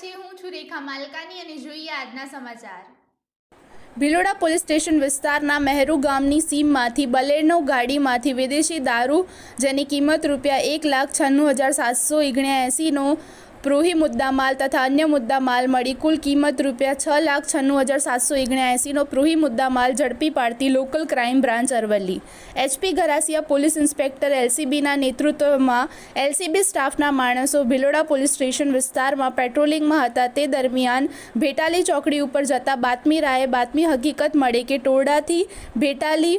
છે. હું છું રેખા માલકાની અને જોઈએ આજના સમાચાર. ભિલોડા પોલીસ સ્ટેશન વિસ્તારના મહેરુ ગામની સીમમાંથી બલેનો ગાડીમાંથી વિદેશી દારૂ જેની કિંમત રૂપિયા એક લાખ છન્નું હજાર સાતસો ઓગણ્યા એંસીનો પ્રોહી મુદ્દામાલ તથા અન્ય મુદ્દામાલ મળી કુલ કિંમત રૂપિયા છ લાખ છન્નું હજાર સાતસો ઓગણ્યાએંસીનો પ્રોહી મુદ્દામાલ ઝડપી પાડતી local crime branch Aravalli. HP Garasiya police inspector એલસીબીના નેતૃત્વમાં એલસીબી સ્ટાફના માણસો ભિલોડા પોલીસ સ્ટેશન વિસ્તારમાં પેટ્રોલિંગમાં હતા. તે દરમિયાન ભેટાલી ચોકડી ઉપર જતા બાતમી રાયે બાતમી હકીકત મળે કે ટોરડાથી ભેટાલી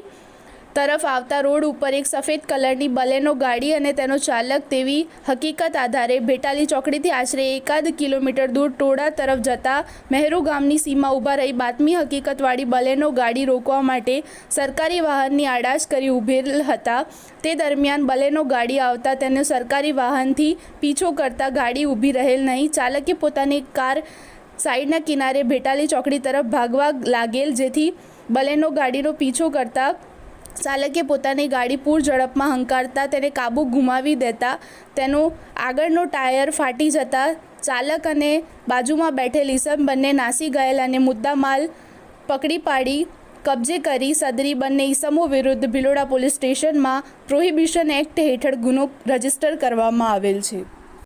તરફ આવતા રોડ ઉપર એક સફેદ કલરની બલેનો ગાડી અને તેનો ચાલક તેવી હકીકત આધારે ભેટાલી ચોકડીથી આશરે એકાદ કિલોમીટર દૂર ટોડા તરફ જતા મહેરુ ગામની સીમા ઊભા રહી બાતમી હકીકતવાળી બલેનો ગાડી રોકવા માટે સરકારી વાહનની આડાશ કરી ઊભેલ હતા. તે દરમિયાન બલેનો ગાડી આવતા તેને સરકારી વાહનથી પીછો કરતા ગાડી ઊભી રહેલ નહીં. ચાલકે પોતાની કાર સાઈડના કિનારે ભેટાલી ચોકડી તરફ ભાગવા લાગેલ, જેથી બલેનો ગાડીનો પીછો કરતા ચાલકે પોતાની ગાડી પૂર ઝડપમાં હંકારતા તેને કાબુ ગુમાવી દેતા તેનો આગળનો ટાયર ફાટી જતા ચાલક અને બાજુમાં બેઠેલ ઈસમ બંને નાસી ગયેલ અને મુદ્દામાલ પકડી પાડી કબજે કરી સદરી બંને ઈસમો વિરુદ્ધ ભિલોડા પોલીસ સ્ટેશનમાં પ્રોહિબિશન એક્ટ હેઠળ ગુનો રજિસ્ટર કરવામાં આવેલ છે.